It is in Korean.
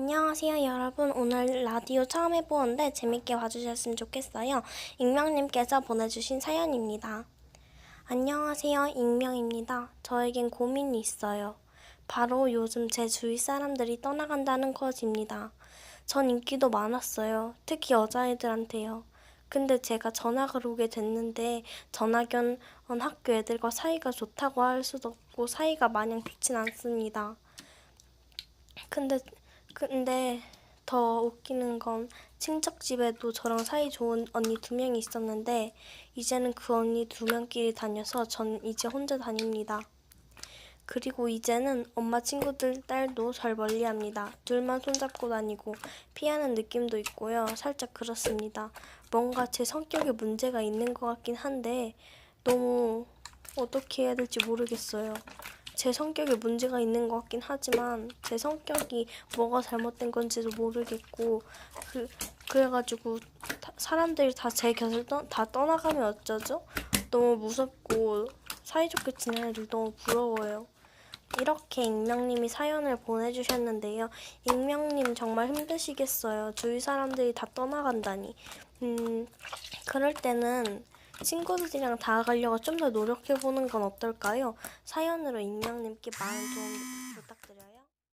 안녕하세요 여러분. 오늘 라디오 처음 해보는데 재밌게 봐주셨으면 좋겠어요. 익명님께서 보내주신 사연입니다. 안녕하세요 익명입니다. 저에겐 고민이 있어요. 바로 요즘 제 주위 사람들이 떠나간다는 것입니다. 전 인기도 많았어요. 특히 여자애들한테요. 근데 제가 전학을 오게 됐는데 전학연 학교 애들과 사이가 좋다고 할 수도 없고 사이가 마냥 좋진 않습니다. 근데 근데 더 웃기는 건 친척 집에도 저랑 사이 좋은 언니 두 명이 있었는데 이제는 그 언니 두 명끼리 다녀서 전 이제 혼자 다닙니다. 그리고 이제는 엄마 친구들 딸도 절 멀리합니다. 둘만 손잡고 다니고 피하는 느낌도 있고요. 살짝 그렇습니다. 뭔가 제 성격에 문제가 있는 것 같긴 한데 너무 어떻게 해야 될지 모르겠어요. 제 성격에 문제가 있는 것 같긴 하지만 제 성격이 뭐가 잘못된 건지도 모르겠고 그 그래가지고 다- 사람들이 다 제 곁을 떠, 다 떠나가면 어쩌죠? 너무 무섭고 사이좋게 지내는 애들 너무 부러워요. 이렇게 익명님이 사연을 보내주셨는데요. 익명님 정말 힘드시겠어요. 주위 사람들이 다 떠나간다니. 음, 그럴 때는 친구들이랑 다가가려고 좀 더 노력해보는 건 어떨까요? 사연으로 익명님께 좀 부탁.